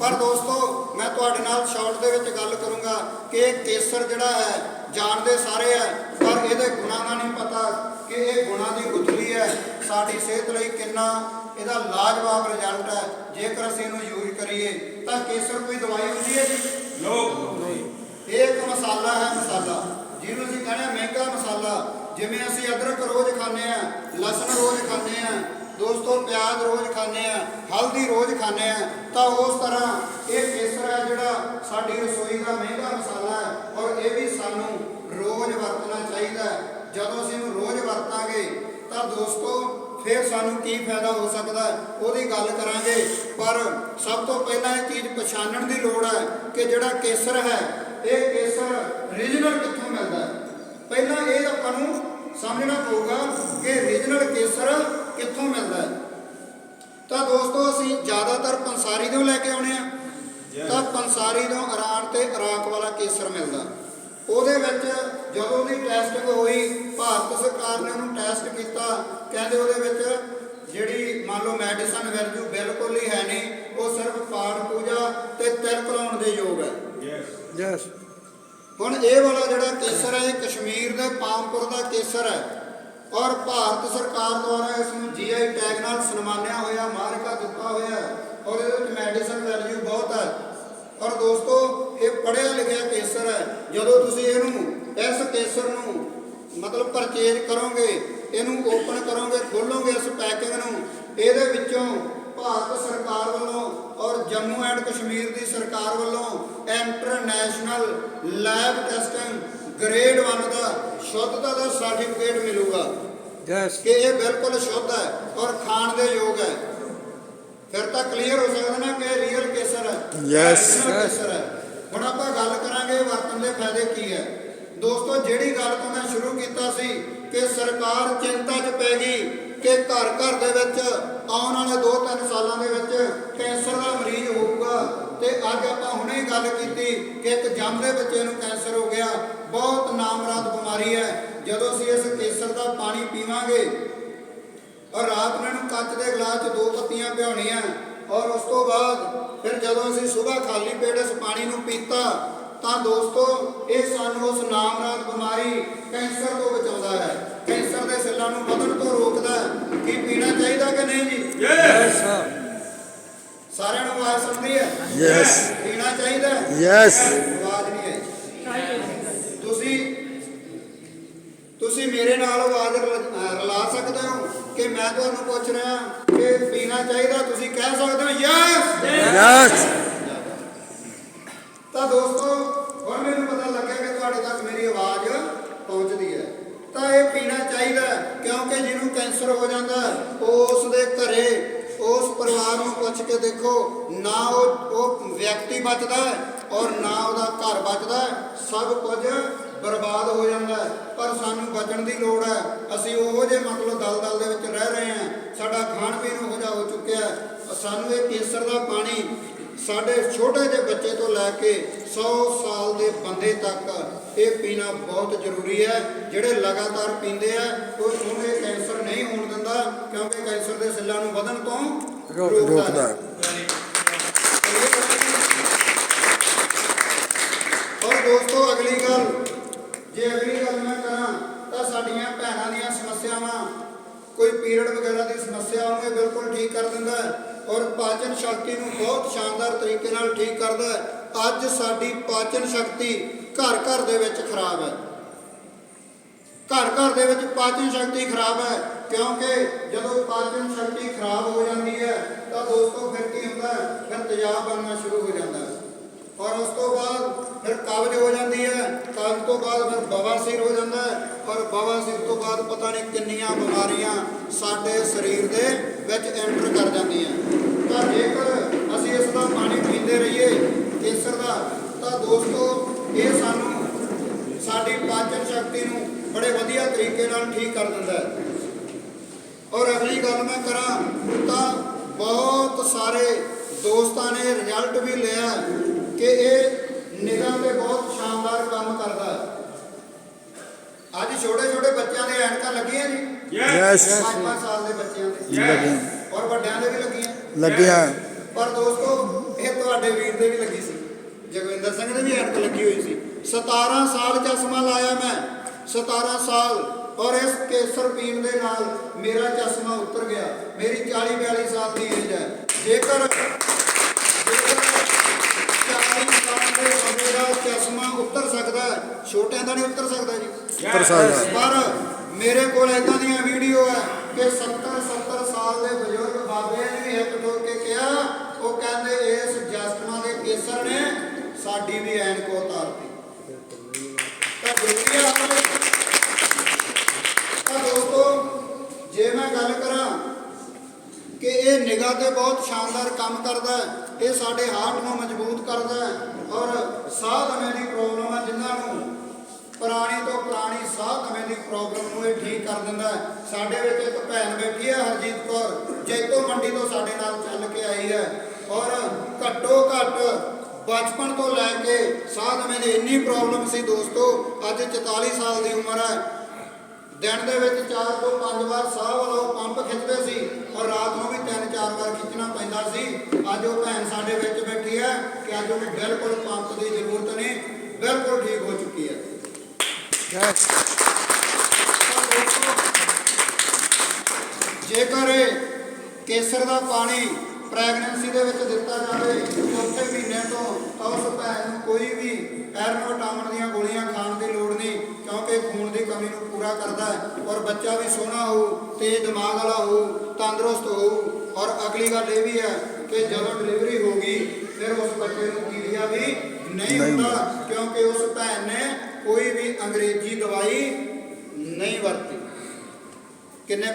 ਪਰ ਦੋਸਤੋ ਮੈਂ ਤੁਹਾਡੇ ਨਾਲ ਸ਼ਾਰਟ ਦੇ ਵਿੱਚ ਗੱਲ ਕਰੂੰਗਾ ਕਿ ਇਹ ਕੇਸਰ ਜਿਹੜਾ ਹੈ ਜਾਣਦੇ ਸਾਰੇ ਹੈ ਪਰ ਇਹਦੇ ਗੁਣਾਂ ਦਾ ਨਹੀਂ ਪਤਾ ਕਿ ਇਹ ਗੁਣਾਂ ਦੀ ਗੁਥਲੀ ਹੈ। ਸਾਡੀ ਸਿਹਤ ਲਈ ਕਿੰਨਾ ਇਹਦਾ ਲਾਜਵਾਬ ਰਿਜ਼ਲਟ ਹੈ। ਜੇਕਰ ਅਸੀਂ ਇਹਨੂੰ ਯੂਜ਼ ਕਰੀਏ ਤਾਂ ਕੇਸਰ ਕੋਈ ਦਵਾਈ ਹੁੰਦੀ ਹੈ ਜੀ? ਇਹ ਇੱਕ ਮਸਾਲਾ ਹੈ ਮਸਾਲਾ ਜਿਹਨੂੰ ਅਸੀਂ ਕਹਿੰਦੇ ਮਹਿੰਗਾ ਮਸਾਲਾ। ਜਿਵੇਂ ਅਸੀਂ ਅਦਰਕ ਰੋਜ਼ ਖਾਂਦੇ ਆ ਲਸਣ ਰੋਜ਼ ਖਾਂਦੇ ਆ ਦੋਸਤੋ ਪਿਆਜ਼ ਰੋਜ਼ ਖਾਂਦੇ ਆ, ਹਲਦੀ ਰੋਜ਼ ਖਾਂਦੇ ਆ, ਤਾਂ ਉਸ ਤਰ੍ਹਾਂ ਇਹ ਕੇਸਰ ਹੈ ਜਿਹੜਾ ਸਾਡੀ ਰਸੋਈ ਦਾ ਮਹਿੰਗਾ ਮਸਾਲਾ ਹੈ ਔਰ ਇਹ ਵੀ ਸਾਨੂੰ ਰੋਜ਼ ਵਰਤਣਾ ਚਾਹੀਦਾ ਜਦੋਂ ਅਸੀਂ ਇਹਨੂੰ ਰੋਜ਼ ਵਰਤਾਂਗੇ, ਤਾਂ ਦੋਸਤੋ ਫਿਰ ਸਾਨੂੰ ਕੀ ਫਾਇਦਾ ਹੋ ਸਕਦਾ ਉਹਦੀ ਗੱਲ ਕਰਾਂਗੇ। ਪਰ ਸਭ ਤੋਂ ਪਹਿਲਾਂ ਇਹ ਚੀਜ਼ ਪਛਾਣਨ ਦੀ ਲੋੜ ਹੈ ਕਿ ਜਿਹੜਾ ਕੇਸਰ ਹੈ, ਇਹ ਕੇਸਰ ਰੀਜਨਲ ਕਿੱਥੋਂ ਮਿਲਦਾ ਹੈ? ਪਹਿਲਾਂ ਇਹ ਆਪਾਂ ਨੂੰ ਸਮਝਣਾ ਪਊਗਾ ਕਿ ਰੀਜਨਲ ਕੇਸਰ ਕਿੱਥੋਂ ਮਿਲਦਾ ਹੈ? ਦੋਸਤੋ ਅਸੀਂ ਜ਼ਿਆਦਾਤਰ ਪੰਸਾਰੀ ਤੋਂ ਲੈ ਕੇ ਆਉਣੇ ਆ। ਤਾਂ ਪੰਸਾਰੀ ਤੋਂ ਇਰਾਨ ਤੇ ਇਰਾਕ ਵਾਲਾ ਕੇਸਰ ਮਿਲਦਾ। ਉਹਦੇ ਵਿੱਚ ਜਦੋਂ ਦੀ ਟੈਸਟਿੰਗ ਹੋਈ ਭਾਰਤ ਸਰਕਾਰ ਨੇ ਉਹਨੂੰ ਟੈਸਟ ਕੀਤਾ। ਕਹਿੰਦੇ ਉਹਦੇ ਵਿੱਚ ਜਿਹੜੀ ਮੰਨ ਲਓ ਮੈਡੀਸਨ ਵੈਲਿਊ ਬਿਲਕੁਲ ਹੀ ਹੈ ਨਹੀਂ ਉਹ ਸਿਰਫ ਪਾਠ ਪੂਜਾ ਤੇ ਤਿਲਕ ਲਾਉਣ ਦੇ ਯੋਗ ਹੈ। ਯੈਸ ਹੁਣ ਇਹ ਵਾਲਾ ਜਿਹੜਾ ਕੇਸਰ ਹੈ ਇਹ ਕਸ਼ਮੀਰ ਦੇ ਪਾਮਪੁਰ ਦਾ ਕੇਸਰ ਹੈ। ਔਰ ਭਾਰਤ ਸਰਕਾਰ ਦੁਆਰਾ ਇਸ ਨੂੰ ਜੀਆਈ ਟੈਗ ਨਾਲ ਸਨਮਾਨਿਆ ਹੋਇਆ ਮਾਰਕਾ ਦਿੱਤਾ ਹੋਇਆ ਔਰ ਇਹਦੇ ਵਿੱਚ ਮੈਡੀਸਨ ਵੈਲਿਊ ਬਹੁਤ ਹੈ। ਔਰ ਦੋਸਤੋ, ਇਹ ਪੜਿਆ ਲਿਖਿਆ ਕੇਸਰ ਹੈ। ਜਦੋਂ ਤੁਸੀਂ ਇਹਨੂੰ ਇਸ ਕੇਸਰ ਨੂੰ ਮਤਲਬ ਪਰਚੇਜ ਕਰੋਗੇ, ਇਹਨੂੰ ਓਪਨ ਕਰੋਗੇ, ਖੋਲੋਗੇ ਇਸ ਪੈਕਿੰਗ ਨੂੰ, ਇਹਦੇ ਵਿੱਚੋਂ ਭਾਰਤ ਸਰਕਾਰ ਵੱਲੋਂ ਔਰ ਜੰਮੂ ਐਂਡ ਕਸ਼ਮੀਰ ਦੀ ਸਰਕਾਰ ਵੱਲੋਂ ਇੰਟਰਨੈਸ਼ਨਲ ਲੈਬ ਟੈਸਟਿੰਗ ਗ੍ਰੇਡ 1 ਦਾ ਸ਼ੁੱਧਤਾ ਦਾ ਸਰਟੀਫਿਕੇਟ ਮਿਲੂਗਾ। ਯੈਸ ਕਿ ਇਹ ਬਿਲਕੁਲ ਸ਼ੁੱਧ ਹੈ ਔਰ ਖਾਣ ਦੇ ਯੋਗ ਹੈ। ਫਿਰ ਤਾਂ ਕਲੀਅਰ ਹੋ ਸਕਦਾ ਨਾ ਕਿ ਰੀਅਲ ਕੇਸਰ ਹੈ। Yes. ਕੇਸਰ ਹੈ। ਹੁਣ ਆਪਾਂ ਗੱਲ ਕਰਾਂਗੇ ਵਰਤਨ ਦੇ ਫਾਇਦੇ ਕੀ ਹੈ। ਦੋਸਤੋ ਜਿਹੜੀ ਗੱਲ ਤੋਂ ਮੈਂ ਸ਼ੁਰੂ ਕੀਤਾ ਸੀ ਕਿ ਸਰਕਾਰ ਚਿੰਤਾ 'ਚ ਪੈ ਗਈ ਕਿ ਘਰ ਘਰ ਦੇ ਵਿੱਚ ਆਉਣ ਵਾਲੇ 2-3 ਸਾਲਾਂ ਦੇ ਵਿੱਚ ਕੈਂਸਰ ਦਾ ਮਰੀਜ਼ ਹੋਊਗਾ। ਤੇ ਅੱਜ ਆਪਾਂ ਹੁਣੇ ਗੱਲ ਕੀਤੀ ਕਿ ਇੱਕ ਜੰਮਦੇ ਬੱਚੇ ਨੂੰ ਕੈਂਸਰ ਹੋ ਗਿਆ। ਬਹੁਤ ਨਾਮਰਾਦ ਬਿਮਾਰੀ ਹੈ। ਜਦੋਂ ਅਸੀਂ ਇਸ ਕੇਸਰ ਦਾ ਪਾਣੀ ਪੀਵਾਂਗੇ ਔਰ ਰਾਤ ਨੂੰ ਇਹਨੂੰ ਕੱਚ ਦੇ ਗਲਾਸ 'ਚ ਦੋ ਪੱਤੀਆਂ ਭਿਉਣੀਆਂ ਔਰ ਉਸ ਤੋਂ ਬਾਅਦ ਫਿਰ ਜਦੋਂ ਅਸੀਂ ਸਵੇਰ ਖਾਲੀ ਪੇਟ ਇਸ ਪਾਣੀ ਨੂੰ ਪੀਤਾ ਤਾਂ ਦੋਸਤੋ ਇਹ ਸਾਨੂੰ ਉਸ ਨਾਮਰਾਦ ਬਿਮਾਰੀ ਕੈਂਸਰ ਤੋਂ ਬਚਾਉਂਦਾ ਹੈ। ਕੈਂਸਰ ਦੇ ਸੈੱਲਾਂ ਨੂੰ ਵਧਣ ਤੋਂ ਰੋਕਦਾ ਹੈ। ਕੀ ਪੀਣਾ ਚਾਹੀਦਾ ਕਿ ਨਹੀਂ ਜੀ? ਯੈਸ ਸਾਰਿਆਂ ਨੂੰ ਆਵਾਜ਼ ਸੁਣਦੀ ਹੈ? Yes. ਪੀਣਾ ਚਾਹੀਦਾ ਯੈਸ ਆਵਾਜ਼ ਨਹੀਂ ਆਈ ਤੁਸੀਂ ਤੁਸੀਂ ਮੇਰੇ ਨਾਲ ਆਵਾਜ਼ ਰਲ- ਸਕਦੇ ਹੋ ਕਿ ਮੈਂ ਤੁਹਾਨੂੰ ਪੁੱਛ ਰਿਹਾ ਕਿ ਪੀਣਾ ਚਾਹੀਦਾ ਤੁਸੀਂ ਕਹਿ ਸਕਦੇ ਹੋ ਯੈਸ! ਯੈਸ! ਤਾਂ ਦੋਸਤੋ ਹੁਣ ਮੈਨੂੰ ਪਤਾ ਲੱਗਿਆ ਕਿ ਤੁਹਾਡੇ ਤੱਕ ਮੇਰੀ ਆਵਾਜ਼ ਪਹੁੰਚਦੀ ਹੈ। ਤਾਂ ਇਹ ਪੀਣਾ ਚਾਹੀਦਾ ਕਿਉਂਕਿ ਜਿਹਨੂੰ ਕੈਂਸਰ ਹੋ ਜਾਂਦਾ ਉਸ ਦੇ ਘਰੇ ਉਸ ਪਰਿਵਾਰ ਨੂੰ ਪੁੱਛ ਕੇ ਦੇਖੋ ਨਾ ਉਹ ਉਹ ਵਿਅਕਤੀ ਬਚਦਾ ਔਰ ਨਾ ਉਹਦਾ ਘਰ ਬਚਦਾ ਸਭ ਕੁਝ ਬਰਬਾਦ ਹੋ ਜਾਂਦਾ ਪਰ ਸਾਨੂੰ ਬਚਣ ਦੀ ਲੋੜ ਹੈ। ਅਸੀਂ ਉਹੋ ਜਿਹੇ ਮਤਲਬ ਦਲਦਲ ਦੇ ਵਿੱਚ ਰਹਿ ਰਹੇ ਹਾਂ। ਸਾਡਾ ਖਾਣ ਪੀਣ ਉਹੋ ਜਿਹਾ ਹੋ ਚੁੱਕਿਆ ਹੈ। ਸਾਨੂੰ ਇਹ ਕੇਸਰ ਦਾ ਪਾਣੀ ਸਾਡੇ ਛੋਟੇ ਜਿਹੇ ਬੱਚੇ ਤੋਂ ਲੈ ਕੇ 100 ਸਾਲ ਦੇ ਬੰਦੇ ਤੱਕ ਇਹ ਪੀਣਾ ਬਹੁਤ ਜ਼ਰੂਰੀ ਹੈ। ਜਿਹੜੇ ਲਗਾਤਾਰ ਪੀਂਦੇ ਆ ਉਹ ਉਹਨੂੰ ਇਹ ਕੈਂਸਰ ਨਹੀਂ ਹੋਣ ਦਿੰਦਾ ਕਿਉਂਕਿ ਕੈਂਸਰ ਦੇ ਸੈੱਲਾਂ ਨੂੰ ਵਧਣ ਤੋਂ ਰੋਕ- ਰੋਕਦਾ ਰੋਕਦਾ ਹੈ। ਔਰ ਦੋਸਤੋ ਅਗਲੀ ਗੱਲ ਜੇ ਅਗਲੀ ਗੱਲ ਮੈਂ ਕਰਾਂ ਤਾਂ ਸਾਡੀਆਂ ਭੈਣਾਂ ਦੀਆਂ ਸਮੱਸਿਆਵਾਂ ਕੋਈ ਵਗੈਰਾ ਦੀ ਸਮੱਸਿਆ ਉਹਨੂੰ ਇਹ ਬਿਲਕੁਲ ਠੀਕ ਕਰ ਦਿੰਦਾ ਹੈ ਔਰ ਪਾਚਨ ਸ਼ਕਤੀ ਨੂੰ ਬਹੁਤ ਸ਼ਾਨਦਾਰ ਤਰੀਕੇ ਨਾਲ ਠੀਕ ਕਰਦਾ ਹੈ। ਅੱਜ ਸਾਡੀ ਪਾਚਨ ਸ਼ਕਤੀ ਘਰ ਘਰ ਦੇ ਵਿੱਚ ਖਰਾਬ ਹੈ। ਘਰ ਘਰ ਦੇ ਵਿੱਚ ਪਾਚਨ ਸ਼ਕਤੀ ਖਰਾਬ ਹੈ ਕਿਉਂਕਿ ਜਦੋਂ ਪਾਚਨ ਸ਼ਕਤੀ ਖਰਾਬ ਹੋ ਜਾਂਦੀ ਹੈ ਤਾਂ ਦੋਸਤੋ ਫਿਰ ਕੀ ਹੁੰਦਾ ਹੈ? ਫਿਰ ਤੇਜ਼ਾਬ ਬਣਨਾ ਸ਼ੁਰੂ ਹੋ ਜਾਂਦਾ ਹੈ। ਔਰ ਉਸ ਤੋਂ ਬਾਅਦ ਫਿਰ ਕਬਜ਼ ਹੋ ਜਾਂਦੀ ਹੈ ਕਾਬਜ਼ ਤੋਂ ਬਾਅਦ ਫਿਰ ਬਵਾਸੀਰ ਹੋ ਜਾਂਦਾ ਹੈ ਔਰ ਬਵਾਸੀਰ ਤੋਂ ਬਾਅਦ ਪਤਾ ਨਹੀਂ ਕਿੰਨੀਆਂ ਬਿਮਾਰੀਆਂ ਸਾਡੇ ਸਰੀਰ ਦੇ ਵਿੱਚ ਐਂਟਰ ਕਰ ਜਾਂਦੀਆਂ। ਤਾਂ ਜੇਕਰ ਅਸੀਂ ਇਸ ਦਾ ਪਾਣੀ ਪੀਂਦੇ ਰਹੀਏ ਕੇਸਰ ਦਾ, ਤਾਂ ਦੋਸਤੋ ਇਹ ਸਾਨੂੰ ਸਾਡੀ ਪਾਚਨ ਸ਼ਕਤੀ ਨੂੰ ਬੜੇ ਵਧੀਆ ਤਰੀਕੇ ਨਾਲ ਠੀਕ ਕਰ ਦਿੰਦਾ ਹੈ। ਔਰ ਅਗਲੀ ਗੱਲ ਮੈਂ ਕਰਾਂ, ਤਾਂ ਬਹੁਤ ਸਾਰੇ ਦੋਸਤਾਂ ਨੇ ਰਿਜ਼ਲਟ ਵੀ ਲਿਆ ਕਿ ਇਹ ਨਿਗਾਹ ਤੇ ਬਹੁਤ ਸ਼ਾਨਦਾਰ ਕੰਮ ਕਰਦਾ ਹੈ। ਅੱਜ ਛੋਟੇ ਛੋਟੇ ਬੱਚਿਆਂ ਦੇ ਐਨਕਾਂ ਲੱਗੀਆਂ ਜੀ? ਯੈਸ 5-5 ਸਾਲ ਦੇ ਬੱਚਿਆਂ ਦੇ। ਲੱਗੀਆਂ। ਔਰ ਵੱਡਿਆਂ ਦੇ ਵੀ ਲੱਗੀਆਂ। ਲੱਗਿਆ। ਪਰ ਦੋਸਤੋ ਇਹ ਤੁਹਾਡੇ ਵੀਰ ਦੇ ਵੀ ਲੱਗੀ ਸੀ। ਜਗਵਿੰਦਰ ਸਿੰਘ ਦੇ ਵੀ ਐਨਕ ਲੱਗੀ ਹੋਈ ਸੀ। 17 ਸਾਲ ਚਸ਼ਮਾ ਲਾਇਆ ਮੈਂ। 17 ਸਾਲ। ਔਰ ਇਸ ਕੇਸਰ ਪੀਣ ਦੇ ਨਾਲ ਮੇਰਾ ਚਸ਼ਮਾ ਉਤਰ ਗਿਆ। ਮੇਰੀ 40 42 ਸਾਲ ਦੀ ਏਜ ਹੈ। ਜੇਕਰ 40 ਸਾਲ ਦੇ ਬੰਦੇ ਦਾ ਚਸ਼ਮਾ ਉਤਰ ਸਕਦਾ ਹੈ, ਛੋਟਿਆਂ ਦਾ ਨਹੀਂ ਉਤਰ ਸਕਦਾ ਜੀ ਉੱਤਰ ਸਕਦਾ ਪਰ ਮੇਰੇ ਕੋਲ ਇਦਾਂ ਦੀਆਂ ਵੀਡੀਓ ਹੈ ਕਿ 70 70 ਸਾਲ ਦੇ ਬਜ਼ੁਰਗ ਬਾਬੇ ਨੇ ਵੀ ਇੱਕ ਠੋਕ ਕੇ ਕਿਹਾ ਉਹ ਕਹਿੰਦੇ ਇਸ ਜਸਟਮਾ ਦੇ ਕੇਸਰ ਨੇ ਸਾਡੀ ਵੀ ਐਨਕ ਉਤਾਰਤੀ। ਤਾਂ ਦੇਖੀਏ ਆਪਣੇ ਤਾਂ ਦੋਸਤੋ ਜੇ ਮੈਂ ਗੱਲ ਕਰਾਂ ਕਿ ਇਹ ਨਿਗਾਹ ਤੇ ਬਹੁਤ ਸ਼ਾਨਦਾਰ ਕੰਮ ਕਰਦਾ ਹੈ। ਇਹ ਸਾਡੇ ਹਾਰਟ ਨੂੰ ਮਜ਼ਬੂਤ ਕਰਦਾ ਹੈ ਔਰ ਸਾਹ ਦਮੇ ਦੀ ਪ੍ਰੋਬਲਮ ਹੈ ਜਿਨ੍ਹਾਂ ਨੂੰ ਪੁਰਾਣੀ ਤੋਂ ਪੁਰਾਣੀ ਸਾਹ ਦਮੇ ਦੀ ਪ੍ਰੋਬਲਮ ਨੂੰ ਇਹ ਠੀਕ ਕਰ ਦਿੰਦਾ ਹੈ। ਸਾਡੇ ਵਿੱਚ ਇੱਕ ਭੈਣ ਬੈਠੀ ਹੈ ਹਰਜੀਤ ਕੌਰ, ਜੈਤੋ ਮੰਡੀ ਤੋਂ ਸਾਡੇ ਨਾਲ ਚੱਲ ਕੇ ਆਈ ਹੈ ਔਰ ਘੱਟੋ ਘੱਟ ਬਚਪਨ ਤੋਂ ਲੈ ਕੇ ਸਾਹ ਦਮੇ ਦੀ ਇੰਨੀ ਪ੍ਰੋਬਲਮ ਸੀ ਦੋਸਤੋ, ਅੱਜ 44 ਸਾਲ ਦੀ ਉਮਰ ਹੈ। ਦਿਨ ਦੇ ਵਿੱਚ 4 ਤੋਂ 5 ਵਾਰ ਸਾਹ ਵਾਲਾ ਪੰਪ ਖਿੱਚਦੇ ਸੀ। ਔਰ ਰਾਤ ਨੂੰ ਵੀ 3-4 ਵਾਰ ਖਿੱਚਣਾ ਪੈਂਦਾ ਸੀ। ਅੱਜ ਉਹ ਭੈਣ ਸਾਡੇ ਵਿੱਚ ਬੈਠੀ ਹੈ ਕਿ ਅੱਜ ਉਹਨੂੰ ਬਿਲਕੁਲ ਪੰਪ ਦੀ ਜ਼ਰੂਰਤ ਨਹੀਂ ਬਿਲਕੁਲ ਠੀਕ ਹੋ ਚੁੱਕੀ ਹੈ। ਜੇਕਰ ਕੇਸਰ ਦਾ ਪਾਣੀ ਪ੍ਰੈਗਨੈਂਸੀ ਦੇ ਵਿੱਚ ਦਿੱਤਾ ਜਾਵੇ ਚੌਥੇ ਮਹੀਨੇ ਤੋਂ ਤਾਂ ਉਸ ਭੈਣ ਨੂੰ ਕੋਈ ਵੀ ਆਇਰਨ ਵਿਟਾਮਿਨ ਦੀਆਂ ਗੋਲੀਆਂ ਕਮੀ ਨੂੰ ਪੂਰਾ ਕਰਦਾ ਹੈ ਔਰ ਬੱਚਾ ਵੀ ਸੋਹਣਾ ਹੋਊ ਤੇਜ਼ ਦਿਮਾਗ ਵਾਲਾ ਹੋਊ ਤੰਦਰੁਸਤ ਹੋਊ ਔਰ ਅਗਲੀ ਗੱਲ ਇਹ ਵੀ ਹੈ ਕਿ ਜਦੋਂ ਡਿਲੀਵਰੀ ਹੋਗੀ ਫਿਰ ਉਸ ਬੱਚੇ ਨੂੰ ਕੀੜੀਆ ਵੀ ਨਹੀਂ ਹੁੰਦਾ ਕਿਉਂਕਿ ਉਸ ਭੈਣ ਨੇ ਕੋਈ ਵੀ ਅੰਗਰੇਜ਼ੀ ਦਵਾਈ ਨਹੀਂ ਵਰਤੀ। ਕਿੰਨੇ